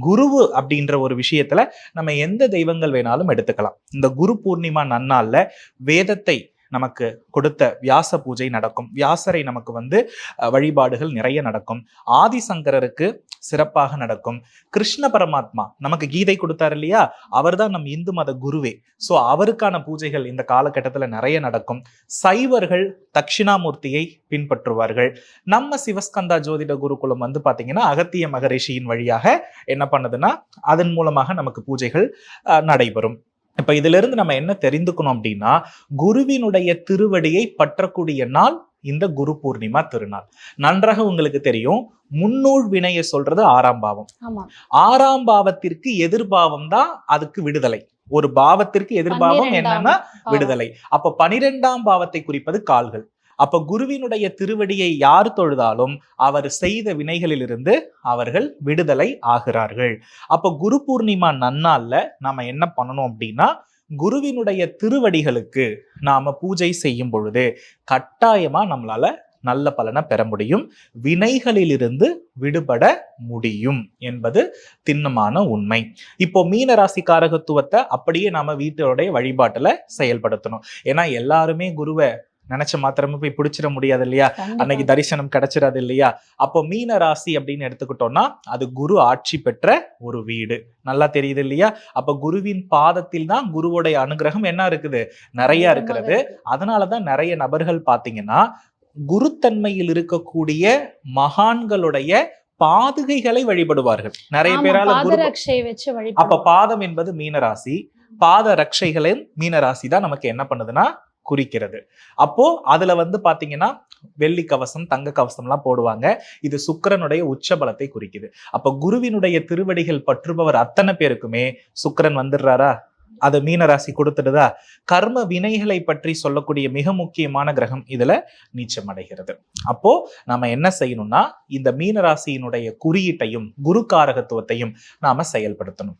குருவு அப்படின்ற ஒரு விஷயத்துல நம்ம எந்த தெய்வங்கள் வேணாலும் எடுத்துக்கலாம். இந்த குரு பூர்ணிமா நன்னாளில் வேதத்தை நமக்கு கொடுத்த வியாச பூஜை நடக்கும். வியாசரை நமக்கு வந்து வழிபாடுகள் நிறைய நடக்கும். ஆதிசங்கரருக்கு சிறப்பாக நடக்கும். கிருஷ்ண பரமாத்மா நமக்கு கீதை கொடுத்தார் இல்லையா? அவர்தான் நம் இந்து மத குருவே. ஸோ அவருக்கான பூஜைகள் இந்த காலகட்டத்தில் நிறைய நடக்கும். சைவர்கள் தட்சிணாமூர்த்தியை பின்பற்றுவார்கள். நம்ம சிவஸ்கந்தா ஜோதிட குருகுலம் வந்து பார்த்தீங்கன்னா அகத்திய மகரிஷியின் வழியாக என்ன பண்ணுதுன்னா அதன் மூலமாக நமக்கு பூஜைகள் அஹ், நடைபெறும். இப்ப இதுல இருந்து நம்ம என்ன தெரிந்துக்கணும் அப்படின்னா குருவினுடைய திருவடியை பற்றக்கூடிய நாள் இந்த குரு பூர்ணிமா திருநாள். நன்றாக உங்களுக்கு தெரியும் முன்னூல் வினையை சொல்றது ஆறாம் பாவம். ஆறாம் பாவத்திற்கு எதிர்பாவம் தான் அதுக்கு விடுதலை. ஒரு பாவத்திற்கு எதிர்பாவம் என்னன்னா. விடுதலை. அப்ப பனிரெண்டாம் பாவத்தை குறிப்பது கால்கள். அப்ப குருவினுடைய திருவடியை யார் தொழுதாலும் அவர் செய்த வினைகளிலிருந்து அவர்கள் விடுதலை ஆகிறார்கள். அப்ப குரு பூர்ணிமா நன்னால நாம என்ன பண்ணணும் அப்படின்னா குருவினுடைய திருவடிகளுக்கு நாம பூஜை செய்யும் பொழுது கட்டாயமா நம்மளால நல்ல பலனை பெற முடியும். வினைகளிலிருந்து விடுபட முடியும் என்பது திண்ணமான உண்மை. இப்போ மீன ராசி காரகத்துவத்தை அப்படியே நாம வீட்டோடைய வழிபாட்டுல செயல்படுத்தணும். ஏன்னா எல்லாருமே குருவை நினைச்ச மாத்திரமே போய் பிடிச்சிட முடியாது இல்லையா. அன்னைக்கு தரிசனம் கிடைச்சிடாது இல்லையா? அப்போ மீன ராசி அப்படின்னு எடுத்துக்கிட்டோம்னா அது குரு ஆட்சி பெற்ற ஒரு வீடு. நல்லா தெரியுது இல்லையா? அப்ப குருவின் பாதத்தில் தான் குருவோடைய அனுகிரகம் என்ன இருக்குது? நிறைய இருக்கிறது. அதனாலதான் நிறைய நபர்கள் பாத்தீங்கன்னா குருத்தன்மையில் இருக்கக்கூடிய மகான்களுடைய பாதுகைகளை வழிபடுவார்கள். நிறைய பேரால அப்ப பாதம் என்பது மீனராசி பாத ரட்சைகளின் மீனராசி தான் நமக்கு என்ன பண்ணுதுன்னா குறிக்கிறது. அப்போ அதுல வந்து பாத்தீங்கன்னா வெள்ளி கவசம் தங்க கவசம் எல்லாம் போடுவாங்க. இது சுக்கிரனுடைய உச்ச பலத்தை குறிக்குது. அப்ப குருவினுடைய திருவடிகள் பற்றுபவர் அத்தனை பேருக்குமே சுக்கிரன் வந்துடுறாரா? அதை மீனராசி கொடுத்துடுதா? கர்ம வினைகளை பற்றி சொல்லக்கூடிய மிக முக்கியமான கிரகம் இதுல நீச்சம் அடைகிறது. அப்போ நாம என்ன செய்யணும்னா இந்த மீனராசியினுடைய குறியீட்டையும் குரு காரகத்துவத்தையும் நாம செயல்படுத்தணும்.